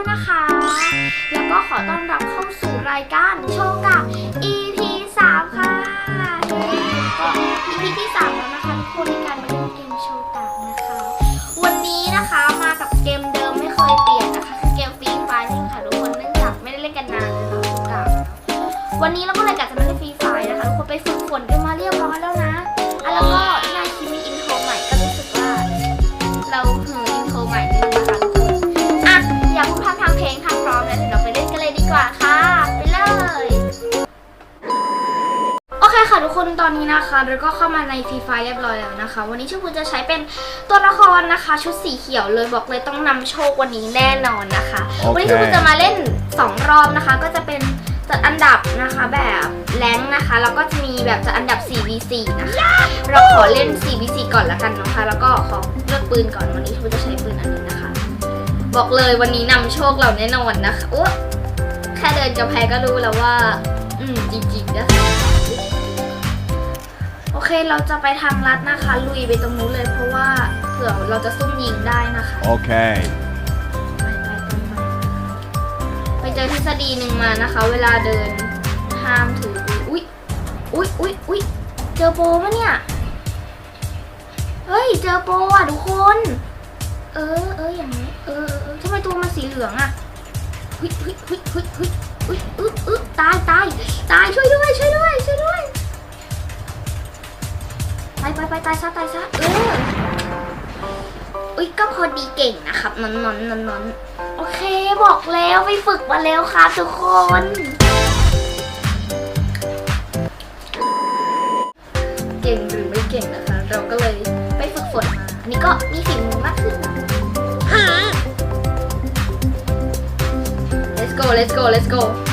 ้วยนะคะ แล้วก็ขอต้อนรับเข้าสู่รายการโชกะ นตอนนี้นะคะเราก็เข้ามาในฟรีไฟเรียบร้อยแล้วนะคะ วันนี้ชื่อคุณจะใช้เป็นตัวละครนะคะ ชุดสีเขียวเลยบอกเลยต้องนำโชควันนี้แน่นอนนะคะโอเควันนี้ชื่อคุณจะมาเล่น 2 รอบนะคะ ก็จะเป็นจัดอันดับนะคะแบบแรงค์นะคะแล้วก็จะมีแบบจัดอันดับ 4v4 นะคะ เราขอเล่น 4v4 ก่อนละกันนะคะ แล้วก็ขอเลือกปืนก่อนวันนี้คุณจะใช้ปืนอันนี้นะคะ บอกเลยวันนี้นำโชคเราแน่นอนนะคะโอ้แค่เดินกับแพรก็รู้แล้วว่า อืมจริงๆนะคะโอ เคเราจะไปทางลัดนะคะ ลุยไปตรงนู้นเลยเพราะว่าเผื่อเราจะซุ่มยิงได้นะคะ Okay. ไปไปตรงไปไปเจอทฤษฎีหนึ่งมานะคะ เวลาเดินห้ามถืออุ้ยอุ้ยอุ้ยอุ้ยเจอโปรปะเนี่ย เฮ้ย เจอโปรอะทุกคน เออเอออย่างนี้เออเออเออทำไมตัวมันสีเหลืองอะหุยหุยหุยหุยหุยหุยอึ๊บอึ๊บตายตายตายช่วยด้วยช่วยด้วยช่วยด้วย ไปไปไปตายซะตายซะเอออุ้ยก็พอดีเก่งนะครับนอนนอนนอนนอนโอเคบอกแล้วไปฝึกมาแล้วครับทุกคน เก่งหรือไม่เก่งนะคะ เราก็เลยไปฝึกฝนมา อันนี้ก็มีฝีมือมากขึ้นนะ let's go let's go let's go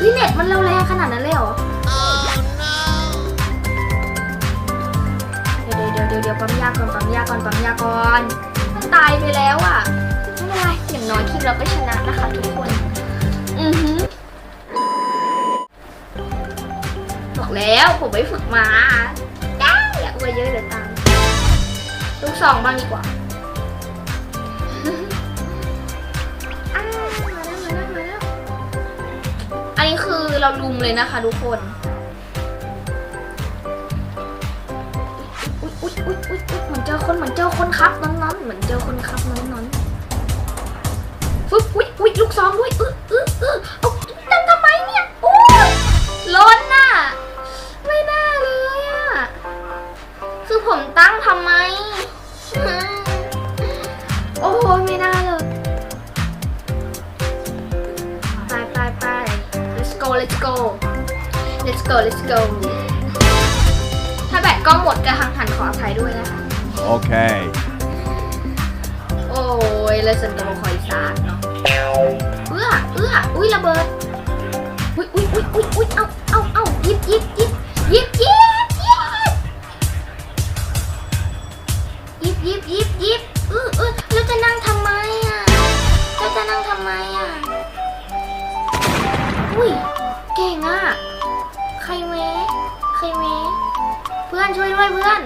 เฮ้ยเน็ตมันเราแรงขนาดนั้นเลยเหรอเดี๋ยวเดี๋ยวเดี๋ยวเดี๋ยวปั๊มยาก่อนปั๊มยาก่อนปั๊มยาก่อนมันตายไปแล้วอะไม่เป็นไรอย่างน้อยทีมเราก็ชนะนะคะทุกคน อือหือบอกแล้วผมไปฝึกมาได้อยากอวยเยอะเดี๋ยตามลูกสองบ้างดีกว่า เราลุมเลยนะคะทุกคนอุ๊ยอุ๊ยอุ๊ยอุ๊ยอุ๊ยเหมือนเจอคนเหมือนเจอคนครับน้อนๆเหมือนเจอคนครับน้อนๆฟึ๊บอุ๊ยอุ๊ยลูกซองด้วยอื้ออื้ออื้อ Okay. โอ้ยเลยสันจะมาคอยซาดเนาะ เอื้อ เอื้อ อุ้ยระเบิด อุ้ยอุ้ยอุ้ยอุ้ยอุ้ยเอาเอาเอาหยิบยิบยิบยิบยิบยิบยิบยิบยิบเออเออแล้วจะนั่งทำไมอะแล้วจะนั่งทำไมอะ อุ้ย เก่งอะ ใครเมใครเมเพื่อนช่วยด้วยเพื่อน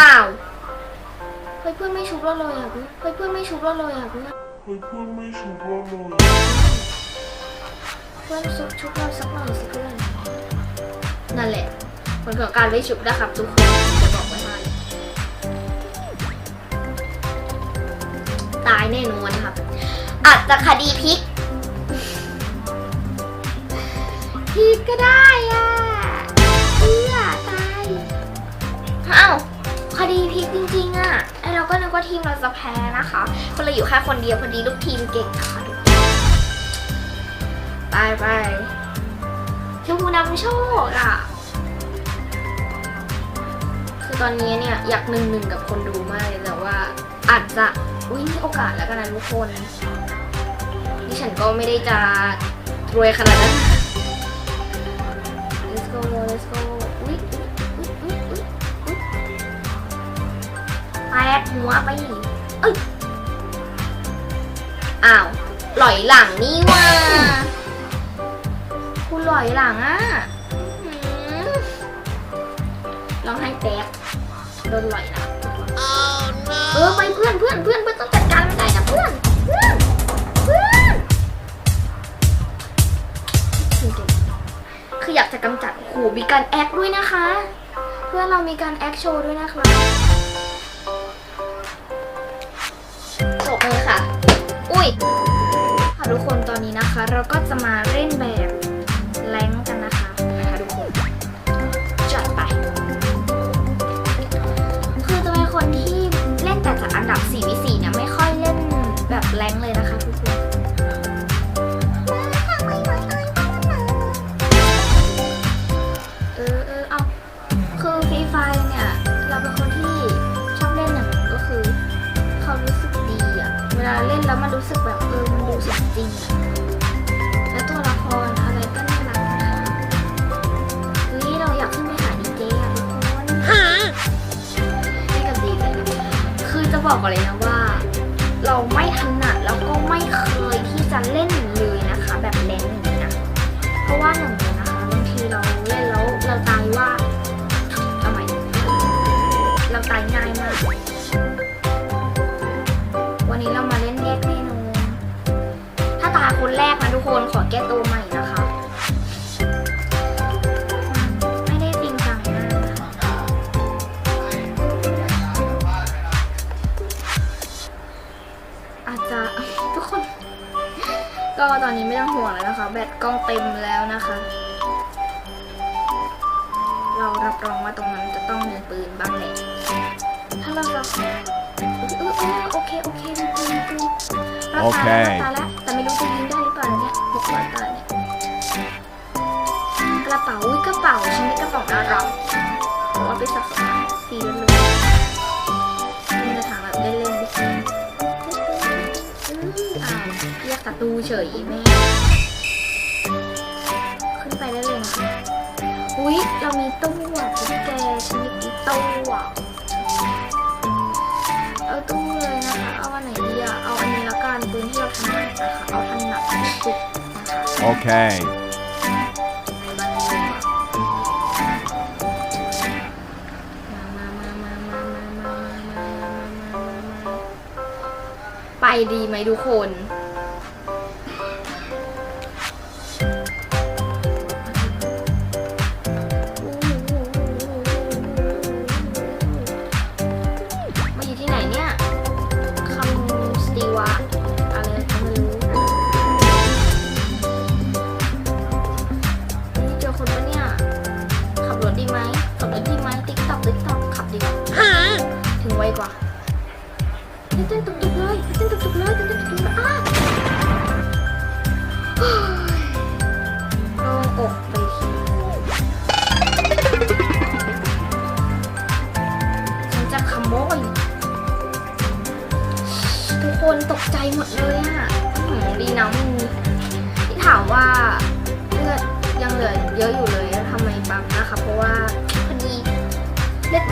อ้าวเฮ้ยเพื่อนไม่ชุบเราเลยอะเพื่อนเฮ้ยเพื่อนไม่ชุบเราเลยอะเพื่อนเฮ้ยเพื่อนไม่ชุบเราเลยเพื่อนชุบชุบเราสักหน่อยสิเพื่อนนั่นแหละผลของการไม่ชุบนะครับทุกคนจะบอกไว้ให้ตายแน่นอนครับอาจจะคดีพลิกพลิกก็ได้อะ อ้าวคดีพลิกจริงๆอะไอเราก็นึกว่าทีมเราจะแพ้นะคะเพราะเราอยู่แค่คนเดียวพอดีลูกทีมเก่งนะคะทุกคนไปไปชมพูนำโชคอะคือตอนนี้เนี่ยอยากหนึ่งหนึ่งกับคนดูมากเลยแต่ว่าอาจจะอุ้ยมีโอกาสแล้วกันนะทุกคน ดิฉันก็ไม่ได้จะรวยขนาดนั้น วไปเอ้ยอ้าวหลอยหลังนี่ว่าคุณหลอยหลังอะหืมร้องไห้แตกโดนหลอยหลังเออไปเพื่อนเพื่อนเพื่อนเพื่อนต้องจัดการมันได้นะเพื่อนเพื่อนเพื่อนคืออยากจะกำจัดโหมีการแอคด้วยนะคะ เพื่อนเรามีการแอคโชว์ด้วยนะคะ ค่ะทุกคนตอนนี้นะคะ เราก็จะมาเล่นแบบแรงกันนะคะนะคะทุกคนจัดไป คือจะเป็นคนที่เล่นแต่จากอันดับ4วิ4เนี่ยไม่ค่อยเล่นแบบแรงเลย ลาเล่นแล้วมันรู้สึกแบบเออมันดูสมจริงอะแล้วตัวละครอะไรก็น่ารักนะคะเฮ้เราอยากขึ้นไปหาดีเจอะทุกคนนี่กับดีเจคือจะบอกก่อนเลยนะว่า เราไม่ถนัดแล้วก็ไม่เคยที่จะเล่นเลยนะคะ แบบเล่นอย่างนี้นะเพราะว่าหนึ่ง จจะทุกคน ก็ตอนนี้ไม่ต้องห่วงแล้วนะคะ แบตกล้องเต็มแล้วนะคะ เรารับรองว่าตรงนั้นจะต้องมีปืนบ้างแหละถ้าเราจะเออเออโอเคโอเคมีปืนมีปืนเราโอเคตายแล้วเราตายแล้วแต่ไม่รู้จะยิงได้หรือเปล่าเนี่ยหกร้อยตายเนี่ยกระเป๋าอุ้ยกระเป๋าฉันได้กระเป๋าน่ารักเอาว่าไปสะสมฟรีเลย ตูเฉยแม่ ขึ้นไปได้เลยนะอุ๊ย เรามีตู้อะพี่แกฉันมีกี่ตู้อะเอาตู้เลยนะคะ เอาอันไหนดีอะ เอาอันนี้ละกันปืนที่เราทำหนักนะคะเอาทำหนักที่สุด Okay. ไปดีไหมทุกคน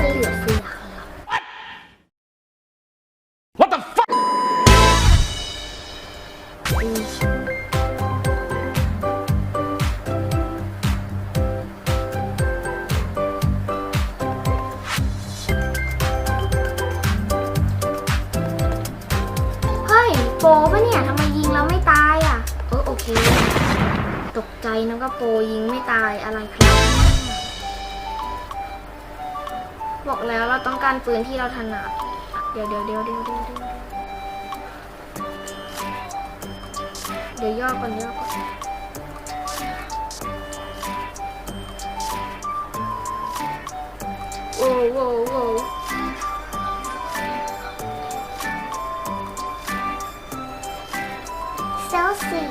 เลือดมันเหลือเฟือค่ะ What the fuck? อืมเฮ้ยโปปะเนี่ยทำไมยิงแล้วไม่ตายอะ เออโอเค ตกใจนึกว่าโปยิงไม่ตายอะไรครับ บอกแล้วเราต้องการปืนที่เราถนัด เดี๋ยวเดี๋ยวเดี๋ยวเดี๋ยวเดี๋ยวเดี๋ยวเดี๋ยวย่อก่อนย่อก่อนโว้วโว้วโว้วเซลซี่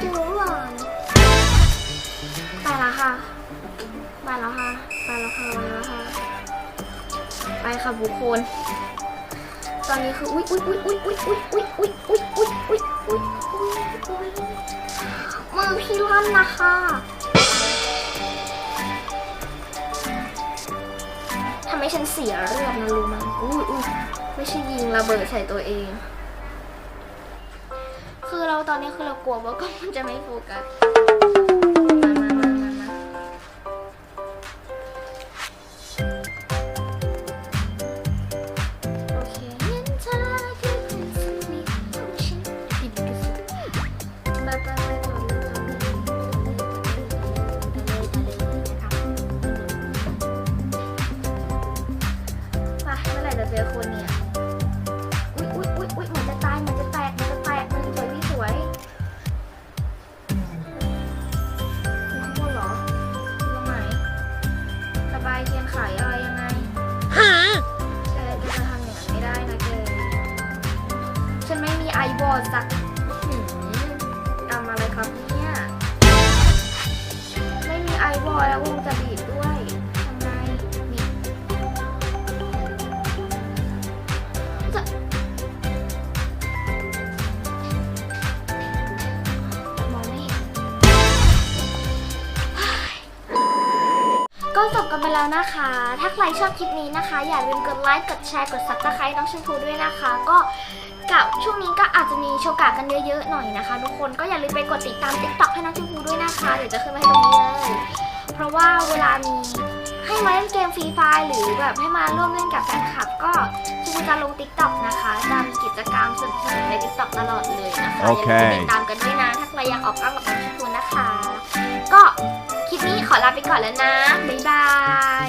จูวานไปแล้วค่ะไปแล้วค่ะไปแล้วค่ะไปแล้วค่ะ ค่ะบุคคลตอนนี้คืออุ๊ยอุ๊ยอุ๊ยอุ๊ยอุ๊ยอุ๊ยอุ๊ยอุ๊ยอุ๊ยอุ๊ยอุ๊ยอุ๊ยอุ๊ยอุ๊ยมือพี่ลั่นนะคะทำให้ฉันเสียเลือดนะรู้ไหมอุ๊ยอุ๊ยไม่ใช่ยิงระเบิดใส่ตัวเอง คือเราตอนนี้คือเรากลัวว่ากล้องมันจะไม่โฟกัส แล้วนะคะ ถ้าใครชอบคลิปนี้นะคะ อย่าลืมกดไลค์กดแชร์กดซับสไครต์น้องชมพูด้วยนะคะ ก็กับช่วงนี้ก็อาจจะมีโชว์กากันเยอะๆหน่อยนะคะ ทุกคนก็อย่าลืมไปกดติดตาม TikTok ให้น้องชมพูด้วยนะคะเดี๋ยวจะขึ้นมาให้ตรงนี้เลยเพราะว่าเวลามีให้มาเล่นเกมฟรีไฟหรือแบบให้มาร่วมเล่นกับแฟนคลับก็ชมพูจะลง TikTok นะคะจะมีกิจกรรมสนุกๆใน TikTok ตลอดเลยนะคะโอเคย่าลืมไปติดตามกันด้วยนะถ้าใครอยากออกกล้องกับน้องชมพูนะคะ ก็ คลิปนี้ขอลาไปก่อนแล้วนะ บ๊ายบาย